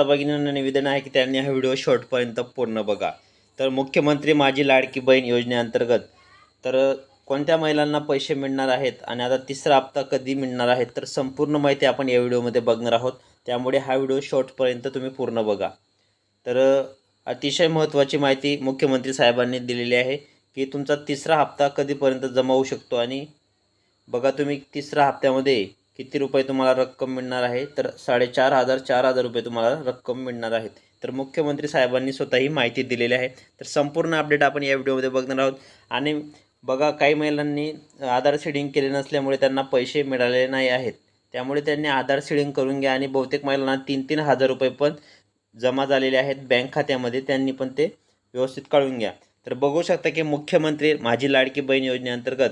माता भगिनींना निवेदन आहे की त्यांनी हा व्हिडिओ शॉर्टपर्यंत पूर्ण बघा. तर मुख्यमंत्री माझी लाडकी बहीण योजनेअंतर्गत. तर कोणत्या महिलांना पैसे मिळणार आहेत आणि आता तिसरा हप्ता कधी मिळणार आहे तर संपूर्ण माहिती आपण या व्हिडिओमध्ये बघणार आहोत. त्यामुळे हा व्हिडिओ शॉर्टपर्यंत तुम्ही पूर्ण बघा. तर अतिशय महत्त्वाची माहिती मुख्यमंत्री साहेबांनी दिलेली आहे की तुमचा तिसरा हप्ता कधीपर्यंत जमा होऊ शकतो आणि बघा तुम्ही तिसऱ्या हप्त्यामध्ये किती रुपये तुम्हाला रक्कम मिळणार आहे? तर साडेचार हजार चार हजार रुपये तुम्हाला रक्कम मिळणार आहेत. तर मुख्यमंत्री साहेबांनी स्वतः ही माहिती दिलेली आहे. तर संपूर्ण अपडेट आपण या व्हिडिओमध्ये बघणार आहोत. आणि बघा काही महिलांनी आधार सीडिंग केले नसल्यामुळे त्यांना पैसे मिळालेले नाही आहेत. त्यामुळे त्यांनी आधार सीडिंग करून घ्या आणि बहुतेक महिलांना तीन तीन हजार रुपये पण जमा झालेले आहेत बँक खात्यामध्ये. त्यांनी पण ते व्यवस्थित काढून घ्या. तर बघू शकता की मुख्यमंत्री माझी लाडकी बहीण योजनेअंतर्गत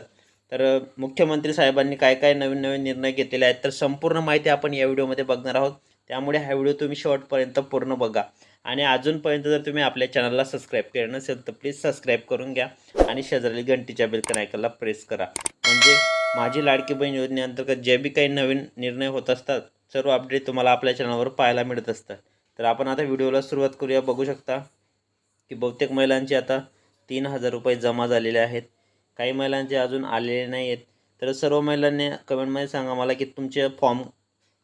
तर मुख्यमंत्री साहेबांनी काय काय नवीन नवीन निर्णय घेतलेले आहेत तर संपूर्ण माहिती आपण या व्हिडिओमध्ये बघणार आहोत. त्यामुळे हा व्हिडिओ तुम्ही शेवटपर्यंत पूर्ण बघा. आणि अजूनपर्यंत जर तुम्ही आपल्या चॅनलला सबस्क्राईब केलं नसेल तर प्लीज सबस्क्राईब करून घ्या आणि शेजारी घंटीच्या बेलकन ऐकायला प्रेस करा. म्हणजे माझी लाडकी बहीण योजनेअंतर्गत जे बी काही नवीन निर्णय होत असतात सर्व अपडेट तुम्हाला आपल्या चॅनलवर पाहायला मिळत असतात. तर आपण आता व्हिडिओला सुरुवात करूया. बघू शकता की बहुतेक महिलांची आता तीन हजार रुपये जमा झालेले आहेत. काही महिलांचे अजून आलेले नाही आहेत तर सर्व महिलांनी कमेंटमध्ये सांगा मला की तुमचे फॉर्म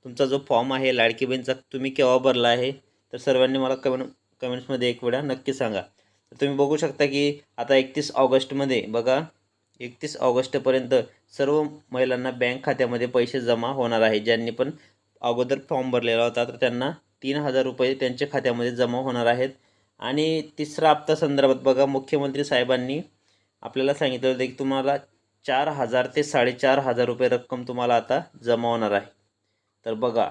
तुमचा जो फॉर्म आहे लाडकी बहीणचा तुम्ही केव्हा भरला आहे? तर सर्वांनी मला कमेंट कमेंट्समध्ये एक वेळा नक्की सांगा. तर तुम्ही बघू शकता की आता एकतीस ऑगस्टमध्ये बघा एकतीस ऑगस्टपर्यंत सर्व महिलांना बँक खात्यामध्ये पैसे जमा होणार आहे. ज्यांनी पण अगोदर फॉर्म भरलेला होता तर त्यांना तीन हजार रुपये त्यांच्या खात्यामध्ये जमा होणार आहेत. आणि तिसरा हप्ता संदर्भात बघा मुख्यमंत्री साहेबांनी आपल्याला सांगितलं होतं की तुम्हाला चार हजार ते साडेचार हजार रुपये रक्कम तुम्हाला आता जमा होणार आहे. तर बघा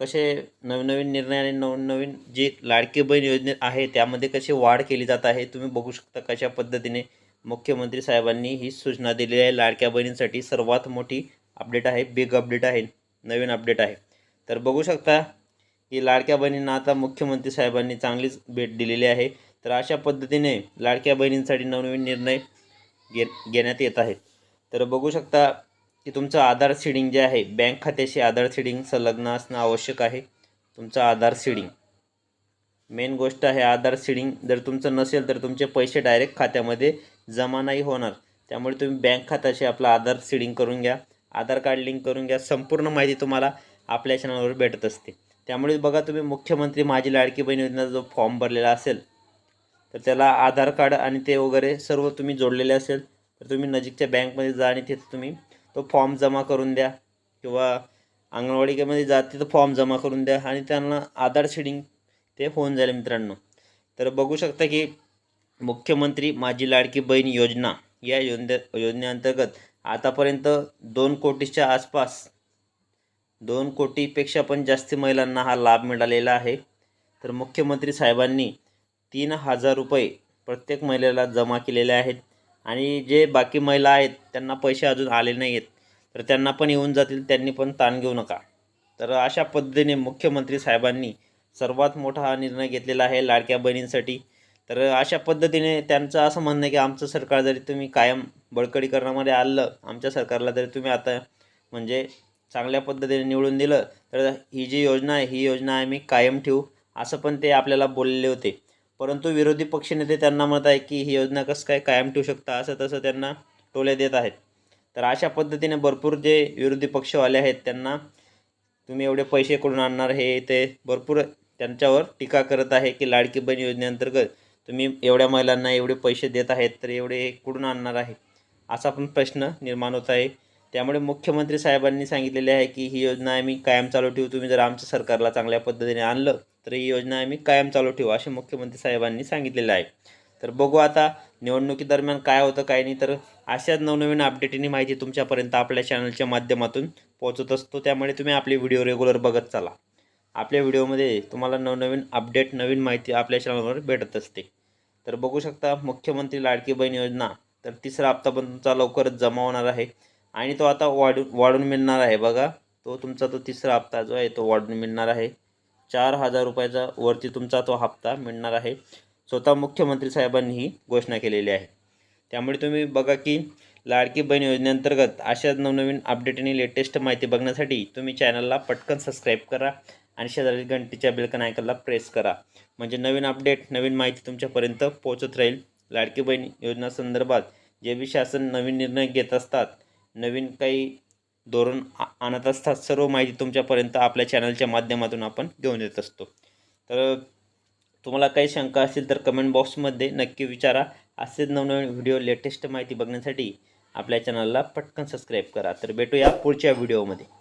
कसे नवनवीन निर्णय आणि नवनवीन जे जी लाडकी बहीण योजने आहे त्यामध्ये कशी वाढ केली जात आहे तुम्ही बघू शकता कशा पद्धतीने मुख्यमंत्री साहेबांनी ही सूचना दिलेली आहे. लाडक्या बहिणींसाठी सर्वात मोठी अपडेट आहे बिग अपडेट आहे नवीन अपडेट आहे. तर बघू शकता की लाडक्या बहिणींना आता मुख्यमंत्री साहेबांनी चांगलीच भेट दिलेली आहे. तर अशा पद्धतीने लाडक्या बहिणींसाठी नवनवीन निर्णय घे घेण्यात येत आहेत तर बघू शकता की तुमचं आधार सीडिंग जे आहे बँक खात्याशी आधार सीडिंग संलग्न असणं आवश्यक आहे. तुमचं आधार सीडिंग मेन गोष्ट आहे आधार सीडिंग जर तुमचं नसेल तर तुमचे पैसे डायरेक्ट खात्यामध्ये जमा नाही होणार. त्यामुळे तुम्ही बँक खात्याशी आपलं आधार सीडिंग करून घ्या. आधार कार्ड लिंक करून घ्या. संपूर्ण माहिती तुम्हाला आपल्या चॅनलवर भेटत असते. त्यामुळे बघा तुम्ही मुख्यमंत्री माझी लाडकी बहीण योजनेचा जो फॉर्म भरलेला असेल तर त्याला आधार कार्ड आणि ते वगैरे सर्व तुम्ही जोडलेले असेल तर तुम्ही नजीकच्या बँकमध्ये जा आणि तिथे तुम्ही तो फॉर्म जमा करून द्या. किंवा अंगणवाडीमध्ये जा तिथं फॉर्म जमा करून द्या आणि त्यांना आधार शेडिंग ते होऊन जाईल मित्रांनो. तर बघू शकता की मुख्यमंत्री माझी लाडकी बहीण योजना या योजने योजनेअंतर्गत आतापर्यंत दोन कोटीच्या आसपास दोन कोटीपेक्षा पण जास्त महिलांना हा लाभ मिळालेला आहे. तर मुख्यमंत्री साहेबांनी तीन हजार रुपये प्रत्येक महिलेला जमा केलेले आहेत. आणि जे बाकी महिला आहेत त्यांना पैसे अजून आले नाही आहेत तर त्यांना पण येऊन जातील त्यांनी पण ताण घेऊ नका. तर अशा पद्धतीने मुख्यमंत्री साहेबांनी सर्वात मोठा हा निर्णय घेतलेला आहे लाडक्या बहिणींसाठी. तर अशा पद्धतीने त्यांचं असं म्हणणं आहे की आमचं सरकार जरी तुम्ही कायम बळकटीकरणामध्ये आलं आमच्या सरकारला जरी तुम्ही आता म्हणजे चांगल्या पद्धतीने निवडून दिलं तर ही जी योजना आहे ही योजना आम्ही कायम ठेवू असं पण ते आपल्याला बोललेले होते. परंतु विरोधी पक्षनेते त्यांना मत आहे की ही योजना कसं काय कायम ठेवू शकता असं तसं त्यांना टोले देत आहेत. तर अशा पद्धतीने भरपूर जे विरोधी पक्षवाले आहेत त्यांना तुम्ही एवढे पैसे कुठून आणणार हे ते भरपूर त्यांच्यावर टीका करत आहे की लाडकी बहीण योजनेअंतर्गत तुम्ही एवढ्या महिलांना एवढे पैसे देत आहेत तर एवढे कुठून आणणार आहे? असा पण प्रश्न निर्माण होत आहे. त्यामुळे मुख्यमंत्री साहेबांनी सांगितलेले आहे की ही योजना आम्ही कायम चालू ठेवू. तुम्ही जर आमच्या सरकारला चांगल्या पद्धतीने आणलं तर ही योजना आम्ही कायम चालू ठेवू असे मुख्यमंत्री साहेबांनी सांगितलेलं आहे. तर बघू आता निवडणुकीदरम्यान काय होतं काय नाही तर अशाच नवनवीन अपडेटनी माहिती तुमच्यापर्यंत आपल्या चॅनलच्या माध्यमातून पोहोचत असतो. त्यामुळे तुम्ही आपले व्हिडिओ रेग्युलर बघत चला. आपल्या व्हिडिओमध्ये तुम्हाला नवनवीन अपडेट नवीन माहिती आपल्या चॅनलवर भेटत असते. तर बघू शकता मुख्यमंत्री लाडकी बहीण योजना तर तिसरा हप्ता पण तुमचा लवकरच जमा होणार आहे. आणि तो आता वाढून वाढून मिळणार आहे. बघा तो तुमचा तो तिसरा हप्ता जो आहे तो वाढून मिळणार आहे. चार हजार रुपयाचा वरती तुमचा तो हप्ता मिळणार आहे. स्वतः मुख्यमंत्री साहेबांनी ही घोषणा केलेली आहे. त्यामुळे तुम्ही बघा की लाडकी बहीण योजनेअंतर्गत अशाच नवनवीन अपडेट आणि लेटेस्ट माहिती बघण्यासाठी तुम्ही चॅनलला पटकन सबस्क्राईब करा आणि शेजारी घंटीच्या बिलकन आयकनला प्रेस करा. म्हणजे नवीन अपडेट नवीन माहिती तुमच्यापर्यंत पोहोचत राहील. लाडकी बहीण योजना संदर्भात जे बी शासन नवीन निर्णय घेत असतात नवीन काही धोरण आ- आणत असतात सर्व माहिती तुमच्यापर्यंत आपल्या चॅनलच्या माध्यमातून आपण घेऊन येत असतो. तर तुम्हाला काही शंका असतील तर कमेंट बॉक्समध्ये नक्की विचारा. असेच नवनवीन व्हिडिओ लेटेस्ट माहिती बघण्यासाठी आपल्या चॅनलला पटकन सबस्क्राईब करा. तर भेटूया पुढच्या व्हिडिओमध्ये